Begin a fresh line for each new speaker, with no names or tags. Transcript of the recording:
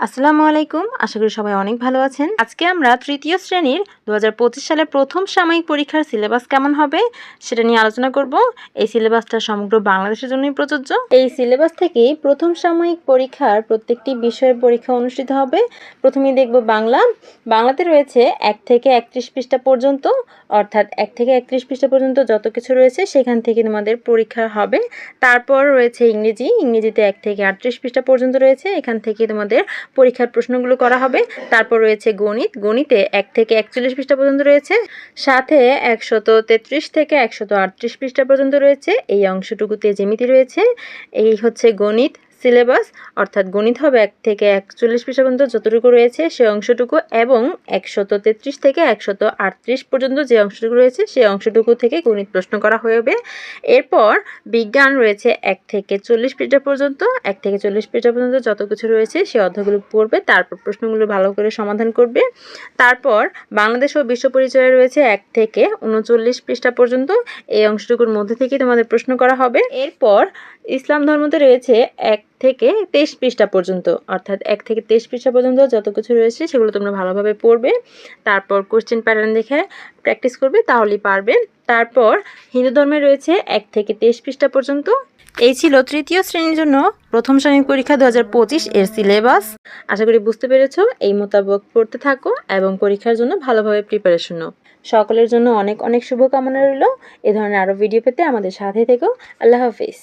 আসসালামু আলাইকুম। আশা করি সবাই অনেক ভালো আছেন। আজকে আমরা তৃতীয় শ্রেণির দু সালে প্রথম সাময়িক পরীক্ষার সিলেবাস কেমন হবে সেটা নিয়ে আলোচনা করব। এই সিলেবাসটা সমগ্র বাংলাদেশের জন্যই প্রযোজ্য। এই সিলেবাস থেকে প্রথম সাময়িক পরীক্ষার প্রত্যেকটি বিষয়ের পরীক্ষা অনুষ্ঠিত হবে। প্রথমেই দেখব বাংলা। বাংলাতে রয়েছে এক থেকে একত্রিশ পৃষ্ঠা পর্যন্ত, অর্থাৎ এক থেকে একত্রিশ পৃষ্ঠা পর্যন্ত যত কিছু রয়েছে সেখান থেকে তোমাদের পরীক্ষা হবে। তারপর রয়েছে ইংরেজি। ইংরেজিতে এক থেকে আটত্রিশ পৃষ্ঠা পর্যন্ত রয়েছে। এখান থেকে তোমাদের পরীক্ষার প্রশ্নগুলো করা হবে। তারপর রয়েছে গণিত। গণিতে এক থেকে একচল্লিশ পৃষ্ঠা পর্যন্ত রয়েছে। সাথে একশত তেত্রিশ থেকে একশত আটত্রিশ পৃষ্ঠা পর্যন্ত রয়েছে। এই অংশটুকুতে জেমিতি রয়েছে। এই হচ্ছে গণিত। সিলেবাস, অর্থাৎ গণিত হবে এক থেকে একচল্লিশ পৃষ্ঠা পর্যন্ত যতটুকু রয়েছে সেই অংশটুকু এবং একশত তেত্রিশ থেকে একশত আটত্রিশ পর্যন্ত যে অংশটুকু রয়েছে সেই অংশটুকু থেকে গণিত প্রশ্ন করা হবে এরপর বিজ্ঞান রয়েছে এক থেকে চল্লিশ পৃষ্ঠা পর্যন্ত, এক থেকে চল্লিশ পৃষ্ঠা পর্যন্ত যত কিছু রয়েছে সে অধ্যায়গুলো পড়বে, তারপর প্রশ্নগুলো ভালো করে সমাধান করবে। তারপর বাংলাদেশ ও বিশ্ব পরিচয় রয়েছে এক থেকে উনচল্লিশ পৃষ্ঠা পর্যন্ত, এই অংশটুকুর মধ্যে থেকে তোমাদের প্রশ্ন করা হবে। এরপর ইসলাম ধর্মতে রয়েছে এক থেকে তেইশ পৃষ্ঠা পর্যন্ত। অর্থাৎ এক থেকে তেইশ পৃষ্ঠা পর্যন্ত যত কিছু রয়েছে সেগুলো তোমরা ভালোভাবে পড়বে, তারপর কোশ্চেন প্যাটার্ন দেখে প্র্যাকটিস করবে, তাহলেই পারবে। তারপর হিন্দু ধর্মে রয়েছে এক থেকে তেইশ পৃষ্ঠা পর্যন্ত। এই ছিল তৃতীয় শ্রেণির জন্য প্রথম শ্রেণির পরীক্ষা দু হাজার পঁচিশ এর সিলেবাস আশা করি বুঝতে পেরেছ, এই মোতাবেক পড়তে থাকো এবং পরীক্ষার জন্য ভালোভাবে প্রিপারেশন নাও। সকলের জন্য অনেক অনেক শুভকামনা রইল। এ ধরনের আরও ভিডিও পেতে আমাদের সাথে থেকো। আল্লাহ হাফিজ।